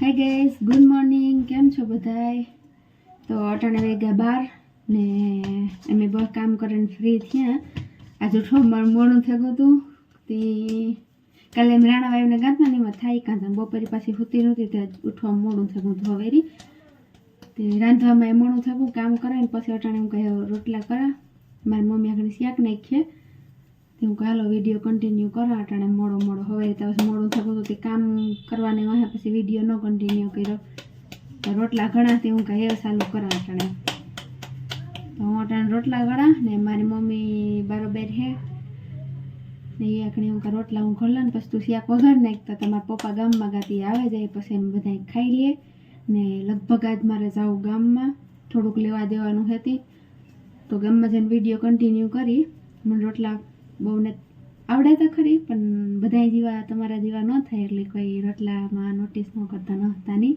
હાય gas good morning કેમ છો બધાય? તો અટાણે વાગ્યા બાર ને અમે બહુ કામ કરીને ફ્રી થયા. આજે ઉઠવા મોડું થયું હતું. તે કાલે એમ રાણા વાયુને ગાતા ને એમાં થાય, કાં બપોરે પાછી હોતી નહોતી, તે ઉઠવા મોડું થયું હતું તે રાંધવામાં એ મોડું થયું, કામ કરે ને પછી અટાણે હું કહે, રોટલા કરા. મારી મમ્મી આગળ શાક નાખીએ તે હું હાલો વીડિયો કન્ટિન્યુ કરો. અટાણે મોડો મોડો. હવે તો મોડું થતું હતું તે કામ કરવાને વાહે પછી વીડિયો ન કન્ટિન્યુ કર્યો. તો રોટલા તે હું કહે ચાલુ કરા અટાણે. તો હું અટાણે રોટલા ગળા ને મારી મમ્મી બારોબાર હે. ને એ આખણી હું રોટલા હું ખોલે ને પછી તું શાક વઘાર નાખતા તમારા પપ્પા ગામમાં ગાતી આવે જાય, પછી એમ બધા ખાઈ લે. ને લગભગ આજ મારે જાઉં ગામમાં. થોડુંક લેવા દેવાનું હતી. તો ગામમાં જઈને વીડિયો કન્ટિન્યુ કરી. મને રોટલા બહુ ને આવડે તો ખરી, પણ બધા જેવા તમારા જેવા ન થાય એટલે કોઈ રોટલામાં નોટિસ ન કરતા, ન હતા નહીં.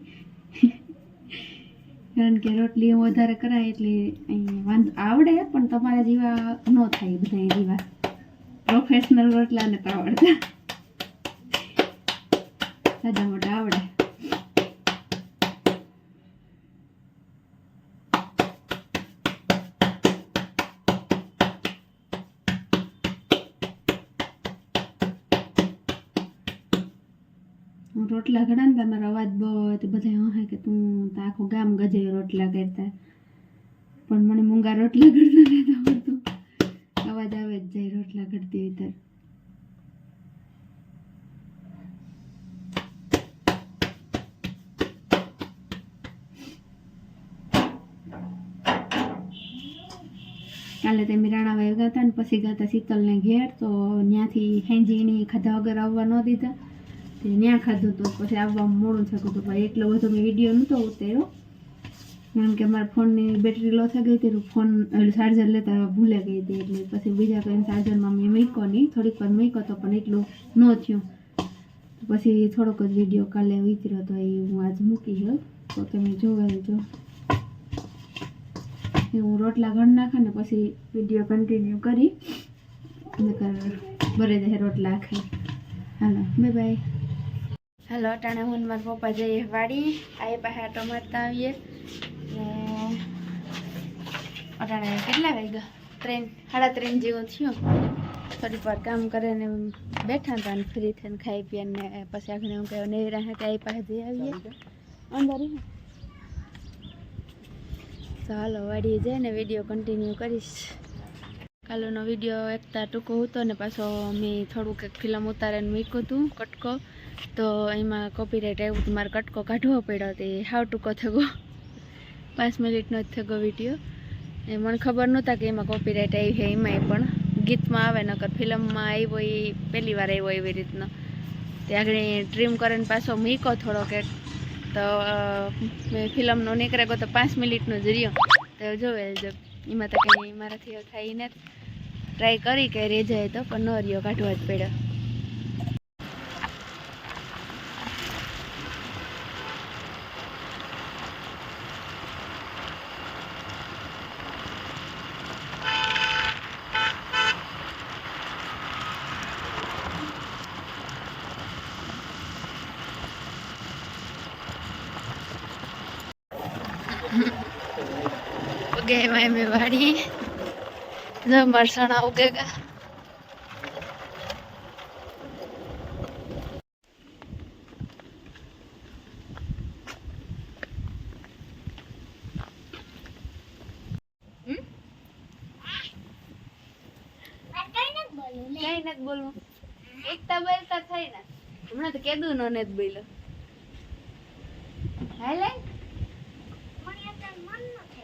કારણ કે રોટલી વધારે કરાય એટલે વાંધો, આવડે, પણ તમારા જેવા ન થાય બધા જેવા. પ્રોફેશનલ રોટલા ને તો આવડતા. સાદા મોટા આવડે. રોટલા ઘડા ને તમારો અવાજ બહુ તો બધા હે કે તું તો આખું ગામ ગજે રોટલા કરતા. પણ મને મૂંગા રોટલા કરતા નથી આવડતું અવાજ આવે જ જાય રોટલા ઘડતી હોય ત્યારે કાલે તે મિરાણા વાય હતા ને પછી ગયા હતા શીતલને ઘેર તો ત્યાંથી હેંજીણી ખાધા વગર આવવા ન દીધા. ત્યાં ખાધું હતું પછી આવવામાં મોડું થતું હતું. ભાઈ એટલો બધો મેં વીડિયો નહોતો ઉતાર્યો. કારણ કે મારા ફોનની બેટરી લો થઈ ગઈ હતી ફોન ચાર્જર લેતા ભૂલે ગઈ હતી. એટલે પછી બીજા કોઈ ચાર્જરમાં મેં મૂક્યો નહીં. થોડીક વાર મૂક્યો તો પણ એટલું ન થયું. પછી થોડોક જ વીડિયો કાલે ઉતર્યો તો એ હું આજ મૂકી ગયો. તો તમે જોવે જો એ હું રોટલા ઘણ નાખે ને પછી વીડિયો કન્ટિન્યુ કરી. નકર ભરે જાય રોટલા ખાઈ. હાલો બાય બાય હાલો અટાણે હું મારા પપ્પા જઈએ વાડી. આ પાસે આટો મારતા આવીએ. ને અટાણે કેટલા વાગ્યા? ત્રણ સાડા ત્રણ જેવો થયો. થોડીક વાર કામ કરીને બેઠા હતા ને ફ્રી થઈને ખાઈ પીએ ને પછી આખને હું કહ્યું નહીં રહે કે આ પાસે જઈ આવીએ. અંદર ચાલો હાલો વાડીએ જઈને વીડિયો કન્ટિન્યુ કરીશ. કાલનો વીડિયો એકતા ટૂંકો હતો ને પાછો મેં થોડુંક એક ફિલ્મ ઉતારીને મૂક્યું હતું કટકો. તો એમાં કોપીરાઇટ આવ્યું તો મારે કટકો કાઢવો પડ્યો તે હાવ ટૂંકો થયો પાંચ મિનિટનો જ થયો વીડિયો એ મને ખબર નહોતા કે એમાં કોપીરાઇટ આવી છે, એમાંય પણ. ગીતમાં આવે, નકર ફિલ્મમાં આવ્યો એ પહેલી વાર આવ્યો એવી રીતનો. તે આગળ ટ્રીમ કરીને પાછો મૂક્યો થોડોક એક. તો મેં ફિલ્મનો નીકળે ગયો તો પાંચ મિનિટનો જ રહ્યો. તો જોવે જો એમાં તો કંઈ મારાથી થાય નથી. ટ્રાય કરી કે રે જાય તો, પણ ન રહ્યો, કાઢવા જ પડ્યો. ઉગે એમાં વાડી જો મરસણા ઉગેગા. બોલવું. એકતા બોલતા થાય ને. હમણાં તો કેદું નો નથી બોલ્યો. હાલે?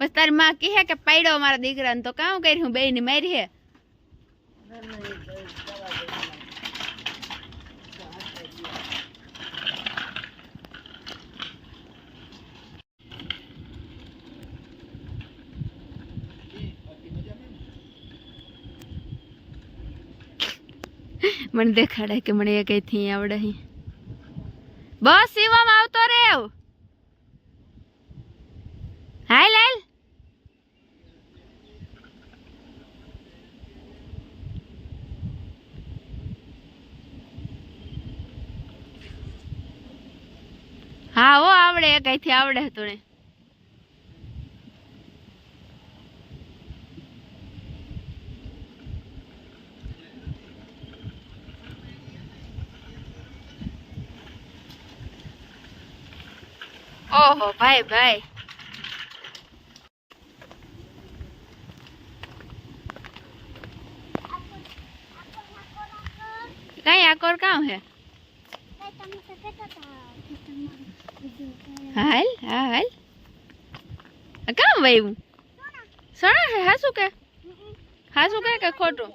પછી તારી માં કહે કે પાડ્યો મારા દીકરાને તો કાં કરી હું બેયને મારી હે મને દેખાડે કે મને એ કઈ થી આવડે બસ સીવામાં હા હો આવડે એ કઈથી આવડે તું ઓહો ભાઈ ભાઈ. કઈ આકોર કામ હે? હાલ, હા, હાલ. કામ વાયું સણા હા શું કે? હાસુ કે કે ખોટું?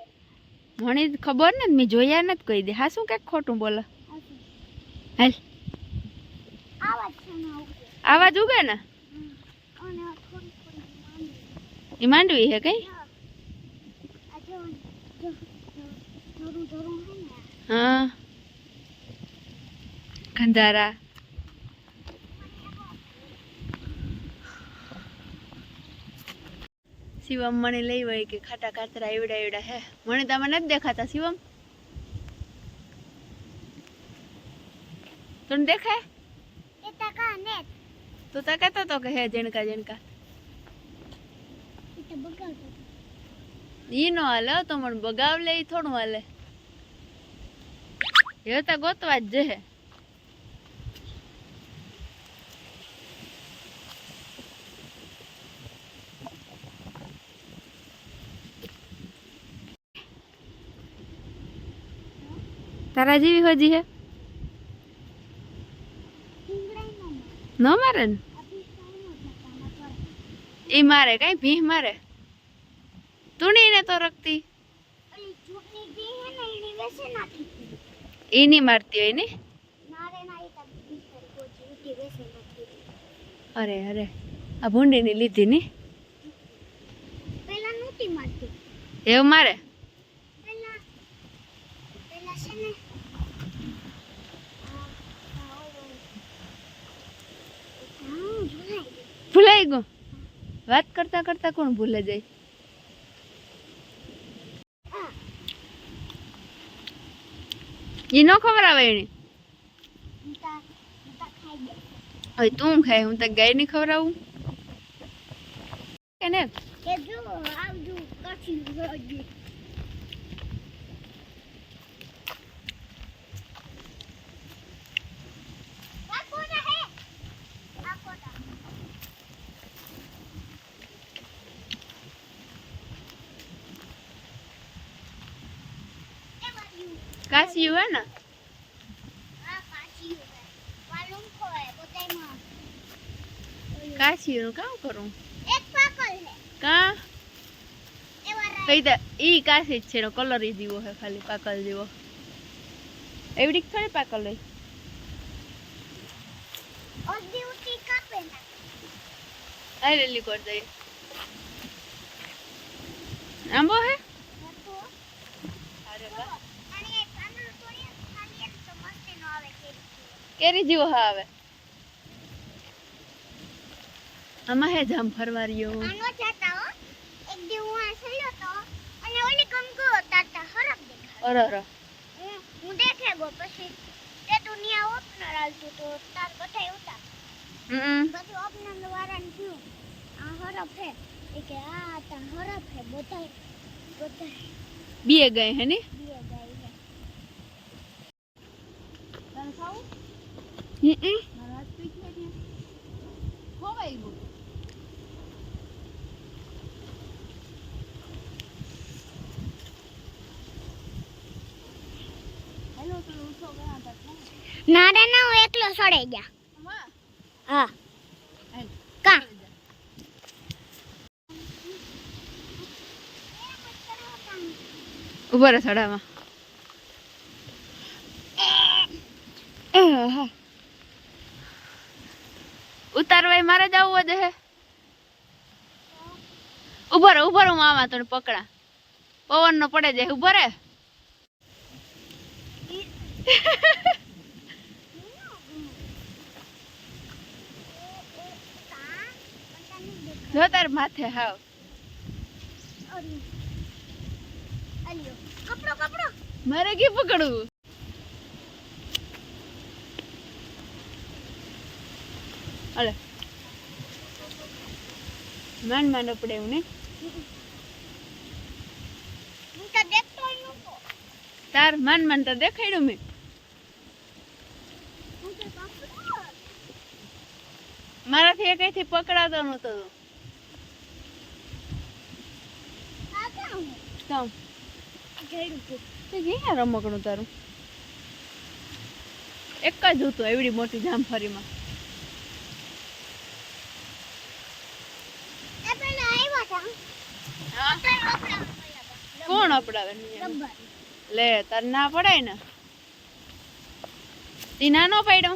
મને ખબર ને મેં જોયા નથી કહી દે. હાસુ કે ખોટું બોલો? હાલ. આવાજ ઉગે ને? એ માંડવી હે કઈ? હા. ખંધારા. શિવમ મને લઈ વળી કે ખાટા કાતરા એવડા એવડા હે. મને તમે નથી દેખાતા શિવમ. તને દેખાય? તું તા કહેતો તો કે હે જણકા જણકા ઈ નો હાલે તો મને બગાવ લે થોડું હાલે. એ તો ગોતવા જ જહે. તારા જેવી હોજી હે? ન મારે ને? એ મારે કઈ? ભીહ મારે? તુણી ને તો રખતી? એ નહીં મારતી હોય ને? અરે અરે. આ ભૂંડીની લીધી ને? એવું મારે પેલા પેલા છે ને આ- આ ઓલું. હા, ભૂલાઈ ગયું. ભૂલાઈ ગયું. વાત કરતા કરતા કોણ ભૂલે જાય? એ ન ખબર આવે એની. હવે તું ખાય, હું તો ગાયની ખવડાવું કે ને? આવજો કાચી હોય ને? કાશી નું કામ કરું? કા? કઈ ઈ કાશી જ છે કલર ઈ દીવો હે ખાલી, પાકલ જેવો એવડી થોડી પાકલ હોય? રેલી કરી દઈએ. આંબો હે તો અરે વાહ અને એ પાંદડું તોડીએ ને ખાઈએ ને તો મસ્ત એનો આવે કેરી જીવો હા આવે. આમાં હે જામ ફરવારીઓ. આનો જાતા હો. એક દી હું આ તો અને ઓલી ગમગો તાતા હરક દેખાય અરે અરે. હું દેખે ગો પછી તે દુનિયા ઓપનર આલતું તો તાર બધાય ઉતા હમ. પછી ઓપનર વાળાને થયું. આ હરફ હે. એ કે આ તા હરફ હે બધાય બધાય. બે ગઈ હે ને? બીએ ગાય હે. તને ખાવું? ને રે ના હું એકલો સડે ગયા. હા. કા? ઊભો રહે સડામાં ઉતારવાય મારે જ આવવું દે ઊભો રહે, ઊભો આમાં તને પકડા. પવન નો પડે જાય, ઊભો જો તાર માથે હાવ. મારે કે પકડવું? અલે માન માન પડે એવું ને. તાર માન માન તો દેખાડ્યું મેં. મારાથી એ કઈથી પકડાતો નતો રમકડું તારું? એક જ હતું એવડી મોટી જામફળીમાં એ પેલા આવ્યા હતા. હા અત્યારે કપડાં મળ્યા હતા. કોણ અપડાવે લે તાર ના પડાય ને? તી ના નો પાડ્યો?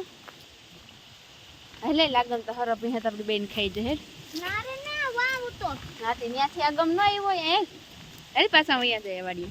એટલે લાગમ તો હરપ હે આપડી બેન ખાઈ જશે ના રે ના, વાવ તો ના તે ન્યાથી આગમ ન આવ્યો એ એ પાછા અહીંયા જાય વાડી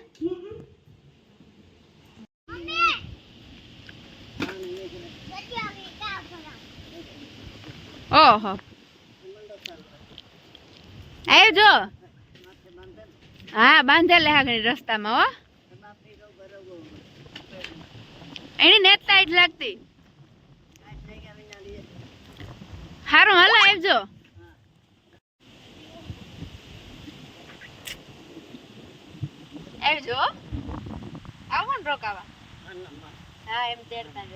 ઓહો. હા બાંધેલે આગળ રસ્તામાં, હો. એની નેતા જ લાગતી. હારું, હાલો, આવજો. આવજો. આવો ને રોકાવા. હા, એમ તેડતા જ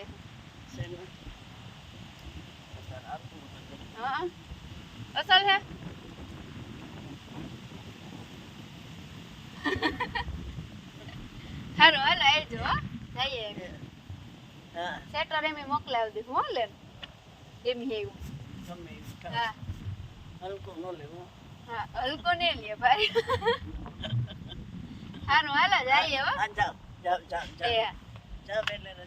રહેવું. હા અસલ હે હારું હાલો આવજો હો જઈએ સેટર એમ મોકલાવી દીધું હો લે એમ એવું હા હા હલકો ને લે ભાઈ હારું હાલો જઈએ હો એ હા.